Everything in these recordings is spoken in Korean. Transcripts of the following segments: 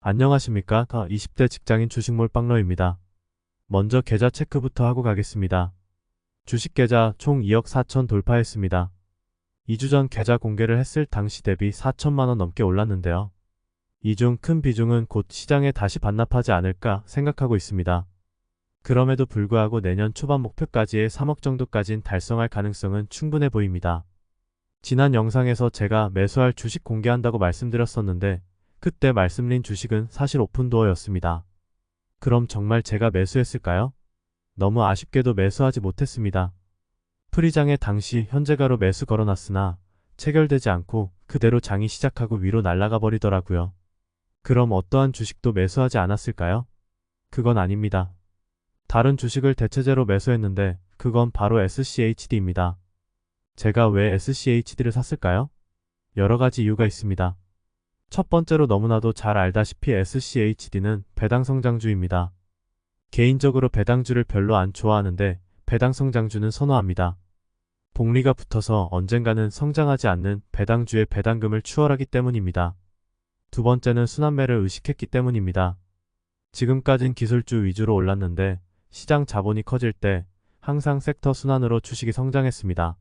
안녕하십니까. 20대 직장인 주식몰 빵러입니다. 먼저 계좌 체크부터 하고 가겠습니다. 주식 계좌 총 2억 4천 돌파했습니다. 2주 전 계좌 공개를 했을 당시 대비 4천만원 넘게 올랐는데요. 이 중 큰 비중은 곧 시장에 다시 반납하지 않을까 생각하고 있습니다. 그럼에도 불구하고 내년 초반 목표까지의 3억 정도까진 달성할 가능성은 충분해 보입니다. 지난 영상에서 제가 매수할 주식 공개한다고 말씀드렸었는데 그때 말씀드린 주식은 사실 오픈도어였습니다. 그럼 정말 제가 매수했을까요? 너무 아쉽게도 매수하지 못했습니다. 프리장에 당시 현재가로 매수 걸어놨으나 체결되지 않고 그대로 장이 시작하고 위로 날아가 버리더라고요. 그럼 어떠한 주식도 매수하지 않았을까요? 그건 아닙니다. 다른 주식을 대체제로 매수했는데 그건 바로 SCHD입니다. 제가 왜 SCHD를 샀을까요? 여러 가지 이유가 있습니다. 첫 번째로 너무나도 잘 알다시피 SCHD는 배당 성장주입니다. 개인적으로 배당주를 별로 안 좋아하는데 배당 성장주는 선호합니다. 복리가 붙어서 언젠가는 성장하지 않는 배당주의 배당금을 추월하기 때문입니다. 두 번째는 순환매를 의식했기 때문입니다. 지금까진 기술주 위주로 올랐는데 시장 자본이 커질 때 항상 섹터 순환으로 주식이 성장했습니다.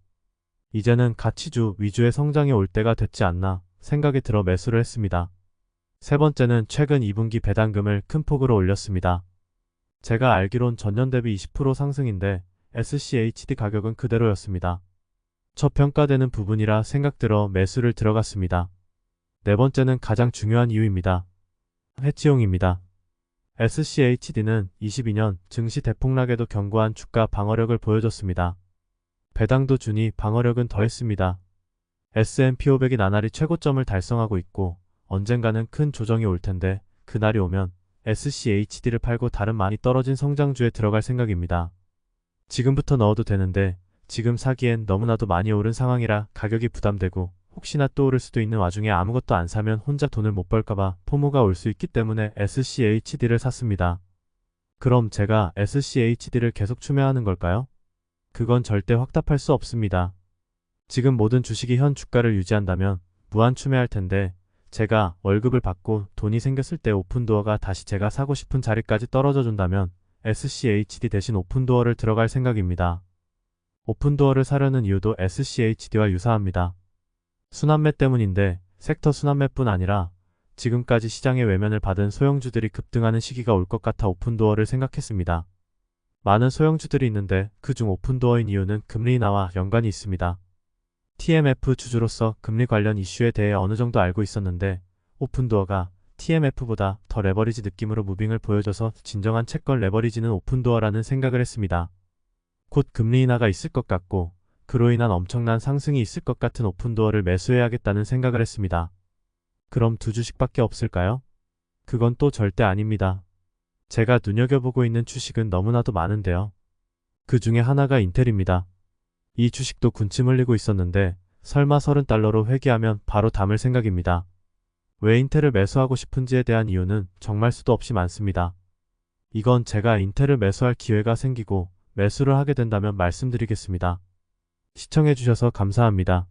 이제는 가치주 위주의 성장이 올 때가 됐지 않나 생각이 들어 매수를 했습니다. 세 번째는 최근 2분기 배당금을 큰 폭으로 올렸습니다. 제가 알기론 전년 대비 20% 상승인데 SCHD 가격은 그대로였습니다. 저평가되는 부분이라 생각들어 매수를 들어갔습니다. 네 번째는 가장 중요한 이유입니다. 해치용입니다. SCHD는 22년 증시 대폭락에도 견고한 주가 방어력을 보여줬습니다. 배당도 주니 방어력은 더했습니다. S&P 500이 나날이 최고점을 달성하고 있고 언젠가는 큰 조정이 올 텐데 그날이 오면 SCHD를 팔고 다른 많이 떨어진 성장주에 들어갈 생각입니다. 지금부터 넣어도 되는데 지금 사기엔 너무나도 많이 오른 상황이라 가격이 부담되고 혹시나 또 오를 수도 있는 와중에 아무것도 안 사면 혼자 돈을 못 벌까봐 포모가 올 수 있기 때문에 SCHD를 샀습니다. 그럼 제가 SCHD를 계속 추매하는 걸까요? 그건 절대 확답할 수 없습니다. 지금 모든 주식이 현 주가를 유지한다면 무한 추매할 텐데 제가 월급을 받고 돈이 생겼을 때 오픈도어가 다시 제가 사고 싶은 자리까지 떨어져 준다면 SCHD 대신 오픈도어를 들어갈 생각입니다. 오픈도어를 사려는 이유도 SCHD와 유사합니다. 순환매 때문인데 섹터 순환매뿐 아니라 지금까지 시장의 외면을 받은 소형주들이 급등하는 시기가 올 것 같아 오픈도어를 생각했습니다. 많은 소형주들이 있는데 그중 오픈도어인 이유는 금리 인하와 연관이 있습니다. TMF 주주로서 금리 관련 이슈에 대해 어느 정도 알고 있었는데 오픈도어가 TMF보다 더 레버리지 느낌으로 무빙을 보여줘서 진정한 채권 레버리지는 오픈도어라는 생각을 했습니다. 곧 금리 인하가 있을 것 같고 그로 인한 엄청난 상승이 있을 것 같은 오픈도어를 매수해야겠다는 생각을 했습니다. 그럼 두 주식밖에 없을까요? 그건 또 절대 아닙니다. 제가 눈여겨보고 있는 주식은 너무나도 많은데요. 그 중에 하나가 인텔입니다. 이 주식도 군침 흘리고 있었는데 설마 30달러로 회귀하면 바로 담을 생각입니다. 왜 인텔을 매수하고 싶은지에 대한 이유는 정말 수도 없이 많습니다. 이건 제가 인텔을 매수할 기회가 생기고 매수를 하게 된다면 말씀드리겠습니다. 시청해주셔서 감사합니다.